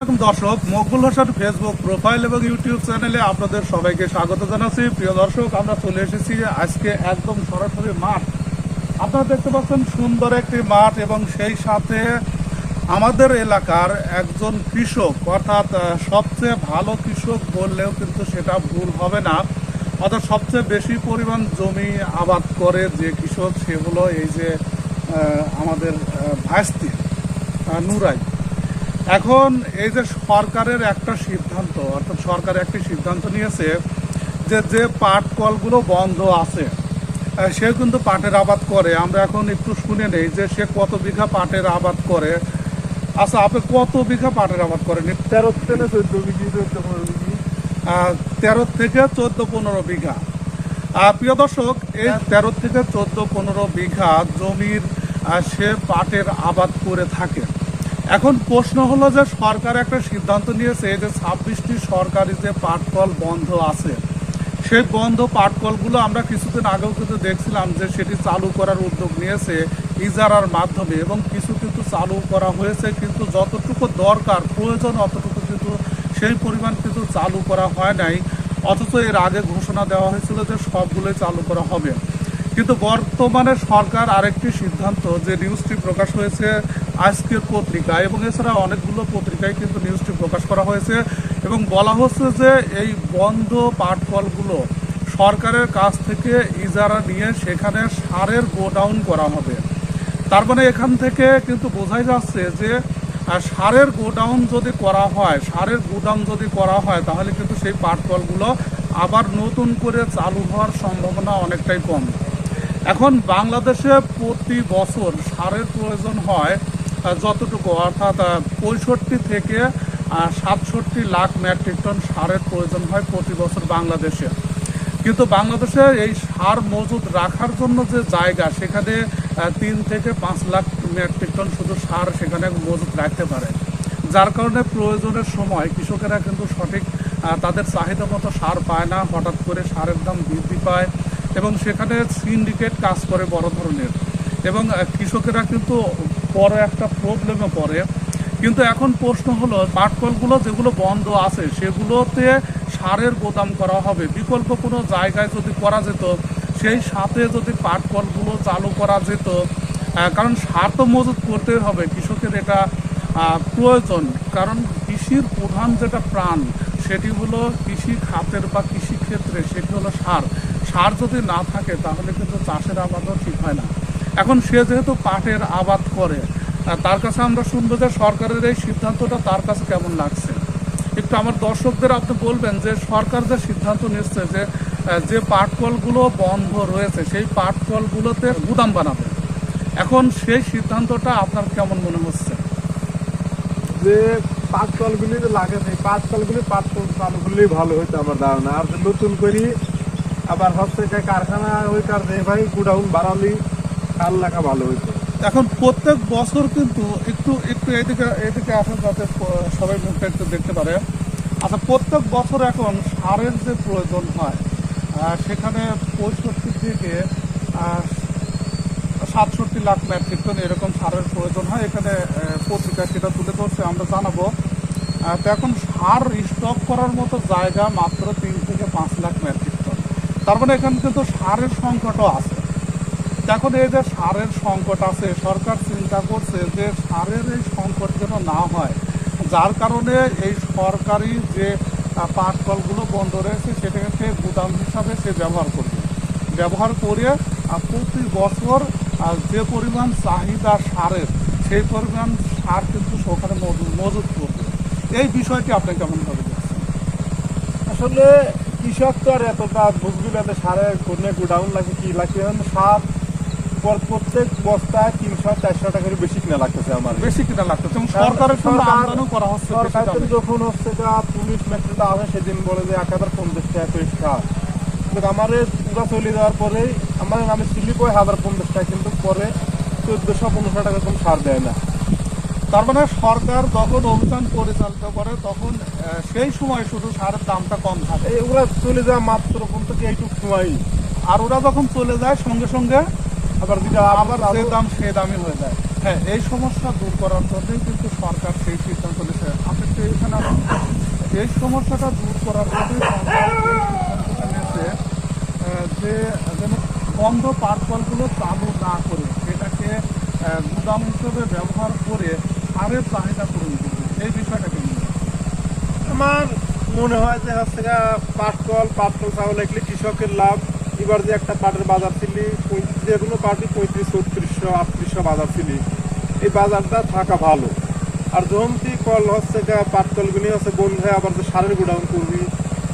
দর্শক Maqbool Hossain Facebook profile এবং YouTube চ্যানেলে আপনাদের সবাইকে স্বাগত জানাচ্ছি। প্রিয় দর্শক আমরা চলে এসেছি আজকে একদম সরাসরি মাঠ। আপনারা দেখতে পাচ্ছেন সুন্দর একটি মাঠ এবং সেই সাথে আমাদের এলাকার একজন কৃষক অর্থাৎ সবচেয়ে ভালো কৃষক বললেও কিন্তু সেটা ভুল হবে না। অর্থাৎ সবচেয়ে বেশি পরিমাণ জমি আবাদ করে যে কৃষক সেগুলো এই যে আমাদের আহ, ভাইস্তি নুরাই। এখন এই যে সরকারের একটা সিদ্ধান্ত অর্থাৎ সরকার একটি সিদ্ধান্ত নিয়েছে যে যে পাট কলগুলো বন্ধ আছে সে কিন্তু পাটের আবাদ করে। আমরা এখন একটু শুনে নেই যে সে কত বিঘা পাটের আবাদ করে। আচ্ছা আপনি কত বিঘা পাটের আবাদ করেন? তেরো থেকে চোদ্দ পনেরো কেজি তেরো থেকে চোদ্দ পনেরো বিঘা। প্রিয় দর্শক এই তেরো থেকে চোদ্দ পনেরো বিঘা জমির সে পাটের আবাদ করে থাকে। এখন প্রশ্ন হলো যে সরকার একটা সিদ্ধান্ত নিয়েছে যে ছাব্বিশটি সরকারি যে পাটকল বন্ধ আছে, সেই বন্ধ পাটকলগুলো আমরা কিছুদিন আগেও কিন্তু দেখছিলাম যে সেটি চালু করার উদ্যোগ নিয়েছে ইজারার মাধ্যমে এবং কিছু কিন্তু চালু করা হয়েছে কিন্তু যতটুকু দরকার, প্রয়োজন অতটুকু কিন্তু সেই পরিমাণ কিন্তু চালু করা হয় নাই। অথচ এর আগে ঘোষণা দেওয়া হয়েছিল যে সবগুলোই চালু করা হবে। কিন্তু বর্তমানে সরকার আরেকটি সিদ্ধান্ত যে নিউজটি প্রকাশ হয়েছে আজকের পত্রিকা এবং এছাড়া অনেকগুলো পত্রিকায় কিন্তু নিউজটি প্রকাশ করা হয়েছে এবং বলা হচ্ছে যে এই বন্ধ পাটকলগুলো সরকারের কাছ থেকে ইজারা নিয়ে সেখানে সারের গোডাউন করা হবে। তার মানে এখান থেকে কিন্তু বোঝাই যাচ্ছে যে সারের গোডাউন যদি করা হয়, সারের গোডাউন যদি করা হয়, তাহলে কিন্তু সেই পাটকলগুলো আবার নতুন করে চালু হওয়ার সম্ভাবনা অনেকটাই কম। এখন বাংলাদেশে প্রতি বছর সারের প্রয়োজন হয় যতটুকু, অর্থাৎ পঁয়ষট্টি থেকে সাতষট্টি লাখ মেট্রিক টন সারের প্রয়োজন হয় প্রতি বছর বাংলাদেশে। কিন্তু বাংলাদেশে এই সার মজুদ রাখার জন্য যে জায়গা, সেখানে তিন থেকে পাঁচ লাখ মেট্রিক টন শুধু সার সেখানে মজুদ রাখতে পারে। যার কারণে প্রয়োজনের সময় কৃষকেরা কিন্তু সঠিক তাদের চাহিদা মতো সার পায় না, হঠাৎ করে সারের দাম বৃদ্ধি পায় এবং সেখানে সিন্ডিকেট কাজ করে বড় ধরনের। এবং কৃষকেরা কিন্তু বড় একটা প্রবলেমে পড়ে। কিন্তু এখন প্রশ্ন হলো, পাটকলগুলো যেগুলো বন্ধ আছে, সেগুলোতে সারের গোদাম করা হবে। বিকল্প কোনো জায়গায় যদি করা যেত, সেই সাথে যদি পাটকলগুলো চালু করা যেত কারণ সার তো মজুত করতে হবে, কৃষকের এটা প্রয়োজন। কারণ কৃষির প্রধান যেটা প্রাণ, সেটি হলো কৃষি খাতের বা কৃষি ক্ষেত্রে, সেটি হলো সার। সার যদি না থাকে, তাহলে কিন্তু চাষের আবাদও ঠিক হয় না। এখন সে যেহেতু পাটের আবাদ করে তার কাছে আমরা শুনব যে সরকারের এই সিদ্ধান্তটা তার কাছে কেমন লাগছে? একটু আমার দর্শকদের আপনি বলবেন যে সরকার যে সিদ্ধান্ত নিচ্ছে যে যে পাটকলগুলো বন্ধ রয়েছে, সেই পাটকলগুলোতে গুদাম বানাবে। এখন সেই সিদ্ধান্তটা আপনার কেমন মনে হচ্ছে? যে পাঁচ কলগুলি যে লাগে সেই পাঁচ কলগুলি পাঁচ কল চালু ভালো হইতো আমার ধারণা। আর নতুন করি আবার হচ্ছে কারখানা ওই কারণে ভাই গুডাউন বাড়ালি কাল লাগা ভালো হইতো। এখন প্রত্যেক বছর কিন্তু একটু একটু এদিকে এদিকে আসেন যাতে সবাই মুখটা একটু দেখতে পারে। আচ্ছা প্রত্যেক বছর এখন সারের যে প্রয়োজন হয় সেখানে পঁয়ষট্টি থেকে সাতষট্টি লাখ মেট্রিক টন এরকম সারের প্রয়োজন হয়। এখানে পত্রিকা সেটা তুলে ধরছে, আমরা জানাব। তো এখন সার স্টক করার মতো জায়গা মাত্র তিন থেকে পাঁচ লাখ মেট্রিক টন। তার মানে এখানে কিন্তু সারের সংকটও আছে। এখন এই যে সারের সংকট আছে, সরকার চিন্তা করছে যে সারের এই সংকট যেন না হয়। যার কারণে এই সরকারি যে পাট কলগুলো বন্ধ রয়েছে, সেটাকে গুদাম হিসাবে সে ব্যবহার করবে। ব্যবহার করে প্রতি বছর যে পরিমাণ চাহিদা সারের, সেই পরিমাণ সার কিন্তু মজুদ মজুদ করবে। এই বিষয়টি আপনি কেমনভাবে দেখছেন? আসলে কৃষক তো আর এতটা বুঝবি যে কোনে গুডাউন লাগে, কি এখন সার প্রত্যেক বস্তায় তিনশো চারশো টাকা করে বেশি কিনা লাগতেছে আমার। বেশি কিনা লাগতেছে সরকারের সঙ্গে আমদানিও করা হচ্ছে সরকার যখন হচ্ছে যে পুলিশ মেট্রোটা আসে সেদিন বলে যে এক হাজার পঞ্চাশ টাকা তিরিশ টাকা আমার পুরো চলে যাওয়ার পরে আমার স্লিপ হয় হাজার পঞ্চাশ টাকা কিন্তু পরে চোদ্দশো পনেরোশো টাকা কোনো সার দেয় না। তার মানে সরকার যখন অভিযান পরিচালিত করে তখন সেই সময় শুধু সারের দামটা কম থাকে। ওরা চলে যায় মাত্র এইটুক সময়। আর ওরা যখন চলে যায় সঙ্গে সঙ্গে আবার যেটা আবার যে দাম সে দামই হয়ে যায়। হ্যাঁ এই সমস্যা দূর করার জন্যই কিন্তু সরকার সেই সিদ্ধান্ত নিয়েছে। আপনি একটু এই সমস্যাটা দূর করার জন্য সরকার নিয়েছে যে যেন বন্ধ পাটকলগুলো চালু না করে সেটাকে গুদাম হিসেবে ব্যবহার করে সারের চাহিদা পূরণ করবে। এই বিষয়টা কেমন আমার মনে হয় যে হচ্ছে পাটকল পাটকল চাউল এগুলি কৃষকের লাভ। এবার যে একটা পাটের বাজার ছিল যে কোনো পাটি পঁয়ত্রিশ ছত্রিশশো আটত্রিশশো বাজার ছিল এই বাজারটা থাকা ভালো। আর তুই কল হচ্ছে পাটকলগুলি হচ্ছে বন্ধ হয়ে আবার যে সারের গুডাউন করবি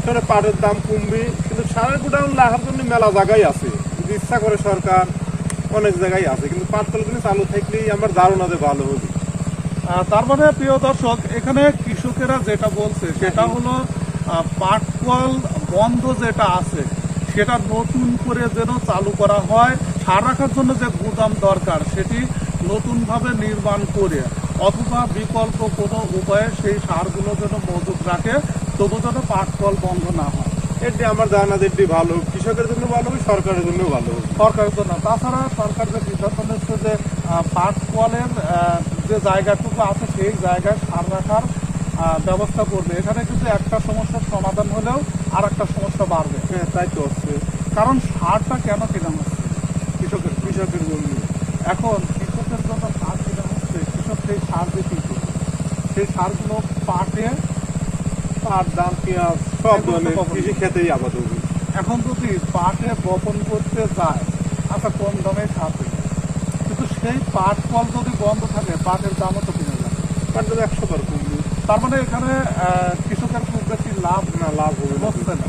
সেখানে পাটের দাম কমবি কিন্তু সারের গুডাউন লাগার জন্য মেলা জায়গায় আছে। যদি ইচ্ছা করে সরকার অনেক জায়গায় আছে কিন্তু পাটকলগুলি চালু থাকলেই আমার ধারণা যে ভালো হবে। তার মানে প্রিয় দর্শক এখানে কৃষকেরা যেটা বলছে সেটা হলো পাটকল বন্ধ যেটা আছে সেটা নতুন করে যেন চালু করা হয়। সার রাখার জন্য যে গুদাম দরকার সেটি নতুনভাবে নির্মাণ করে অথবা বিকল্প কোনো উপায়ে সেই সারগুলো যেন মজুত রাখে তবু যেন পাটকল বন্ধ না হয়। এটি আমার যে এটি ভালো কৃষকের জন্য ভালো সরকারের জন্য ভালো সরকারের জন্য। তাছাড়া সরকার যে সিদ্ধান্ত নিচ্ছে যে পাট কলের যে জায়গাটুকু আছে সেই জায়গায় সার রাখার ব্যবস্থা করবে। এখানে কিন্তু একটা সমস্যার সমাধান হলেও আর একটা সমস্যা বাড়বে। হ্যাঁ তাই তো। কারণ সারটা কেন কেনা হচ্ছে? কৃষকের জন্য। এখন কৃষকের জন্য সার কেনা হচ্ছে কৃষক সেই সার দিয়ে? সেই সারগুলো পাটে পাট ধান পেঁয়াজ সব ধরনের কৃষি খেতেই আবাদ হবে। এখন যদি পাটে বপন করতে যায় আচ্ছা কম দামে সার পেয়ে কিন্তু সেই পাট কল যদি বন্ধ থাকে পাটের দামও তো কিনে যায় পাটের একশো বার কমবে। তার মানে এখানে কৃষকের খুব বেশি লাভ না লাভ হবে না। হচ্ছে না।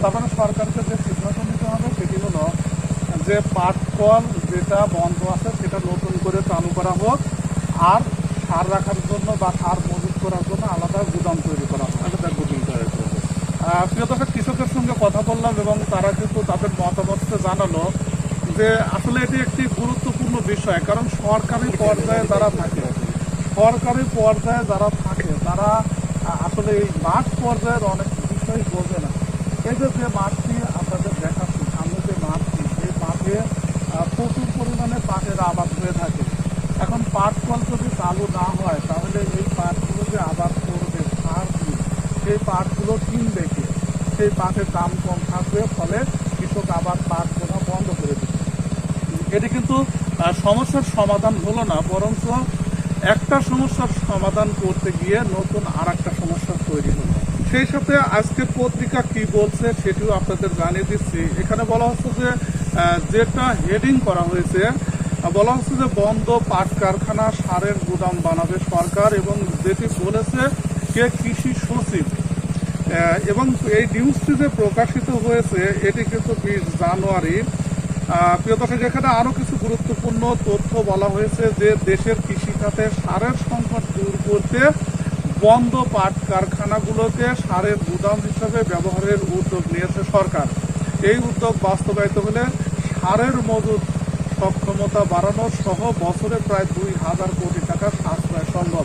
তার মানে সরকারকে যে সিদ্ধান্ত নিতে হবে সেটি হলো যে পাট কল যেটা বন্ধ আছে সেটা নতুন করে চালু করা হোক আর সার রাখার জন্য বা সার মজুত করার জন্য আলাদা গুদাম তৈরি করা হোক। আলাদা বুকিং করে আহ, প্রিয় দর্শক কৃষকের সঙ্গে কথা বললাম এবং তারা কিন্তু তাদের মতামতকে জানালো যে আসলে এটি একটি গুরুত্বপূর্ণ বিষয় কারণ সরকারি পর্যায়ে যারা থাকে সরকারি পর্যায়ে যারা থাকে তারা আসলে এই মাঠ পর্যায়ের অনেক বিষয় বোঝে না। এই যে যে মাঠটি আপনাদের দেখাচ্ছি সামনে যে মাঠটি সেই মাঠে আহ, পরিমাণে পাটের আবাদ হয়ে থাকে। এখন পাট কল যদি চালু না হয়, তাহলে এই পাটগুলো যে আবাদ করবে সার দিয়ে, সেই পাটগুলো কিনবে কে? সেই পাটের দাম কম থাকবে, ফলে কৃষক আবার পাট কেনা বন্ধ করে দেবে। এটি কিন্তু সমস্যার সমাধান হলো না, বরঞ্চ একটা সমস্যার সমাধান করতে গিয়ে নতুন আর একটা সমস্যা তৈরি হলো। সেই সাথে আজকে পত্রিকা কি বলছে সেটিও আপনাদের জানিয়ে দিচ্ছি। এখানে বলা হচ্ছে যে যেটা হেডিং করা হয়েছে বলা হচ্ছে যে বন্ধ পাট কারখানা সারের গুদাম বানাবে সরকার এবং যেটি বলেছে কে কৃষি সচিব। এবং এই নিউজটি যে প্রকাশিত হয়েছে এটি কিন্তু বিশ জানুয়ারি। আহ, প্রিয় দর্শক এখানে আরও কিছু গুরুত্বপূর্ণ তথ্য বলা হয়েছে যে দেশের কৃষিখাতে সারের সংকট দূর করতে বন্ধ পাট কারখানাগুলোকে সারের গুদাম হিসেবে ব্যবহারের উদ্যোগ নিয়েছে সরকার। এই উদ্যোগ বাস্তবায়িত হলে সারের মজুদ সক্ষমতা বাড়ানো সহ বছরে প্রায় দুই হাজার কোটি টাকা সাশ্রয় সম্ভব।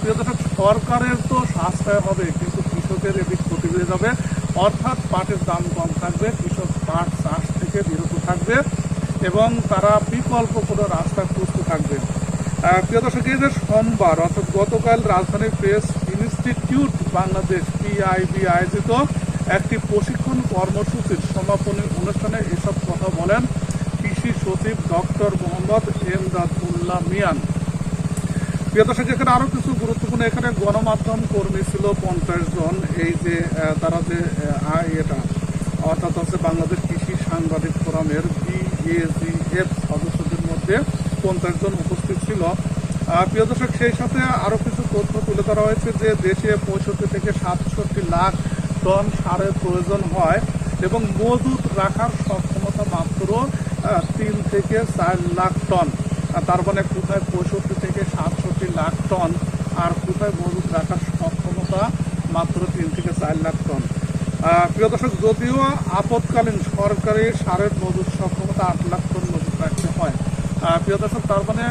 প্রিয় দর্শক, সরকারের তো সাশ্রয় হবে, কিন্তু কৃষকের এটি ক্ষতি হয়ে যাবে। অর্থাৎ পাটের দাম কম থাকবে, কৃষক পাট, চাষ থেকে বিরত থাকবে এবং তারা বিকল্প কোনো রাস্তা খুঁজতে থাকবে। প্রিয় দর্শক, এই যে সোমবার, অর্থাৎ গতকাল রাজধানীর প্রেস ইনস্টিটিউট বাংলাদেশ পিআইবি আয়োজিত একটি প্রশিক্ষণ কর্মসূচির সমাপনী অনুষ্ঠানে এসব কথা বলেন কৃষি সচিব ডক্টর মোহাম্মদ এমদাদুল্লাহ মিয়ান। প্রিয় এখানে আরও কিছু গুরুত্বপূর্ণ এখানে গণমাধ্যম কর্মী ছিল পঞ্চাশ জন। এই যে তারা যে এটা, অর্থাৎ হচ্ছে বাংলাদেশ কৃষি সাংবাদিক ফোরামের বিএজিএফ সদস্যদের মধ্যে পঞ্চাশ জন উপস্থিত ছিল। প্রিয় সেই সাথে আরও কিছু তথ্য তুলে ধরা হয়েছে যে, দেশে পঁয়ষট্টি থেকে সাতষট্টি লাখ টন সারের প্রয়োজন হয় এবং মজুত রাখার সক্ষমতা মাত্র তিন থেকে চার লাখ টন। তার মানে কোথায় পঁয়ষট্টি থেকে সাতষট্টি লাখ টন, আর কোথায় মজুত রাখার সক্ষমতা মাত্র তিন থেকে চার লাখ টন। প্রিয় দর্শক, যদিও আপৎকালীন সরকারি সারের মজুত সক্ষমতা আট লাখ টন মজুত রাখতে হয় প্রিয় দর্শক, তার মানে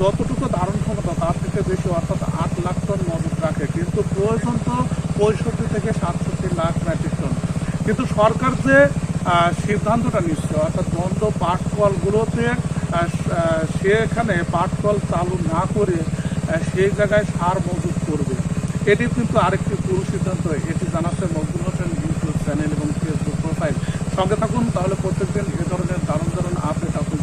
যতটুকু ধারণ ক্ষমতা তার থেকে বেশি অর্থাৎ আট লাখ টন মজুত রাখে। কিন্তু প্রয়োজন তো পঁয়ষট্টি থেকে সাতষট্টি লাখ মেট্রিক টন। কিন্তু সরকার যে সিদ্ধান্তটা নিচ্ছে অর্থাৎ বন্ধ পাট কলগুলোতে আহ, সে এখানে পাট কল চালু না করে সেই জায়গায় সার মজুত করবে। এটি কিন্তু আরেকটি পুরো সিদ্ধান্ত। এটি জানাচ্ছে মকবুল হোসেন ইউটিউব চ্যানেল এবং ফেসবুক প্রোফাইল। সঙ্গে থাকুন তাহলে প্রত্যেকদিন এ ধরনের দারুণ দারুণ আপডেট আপনি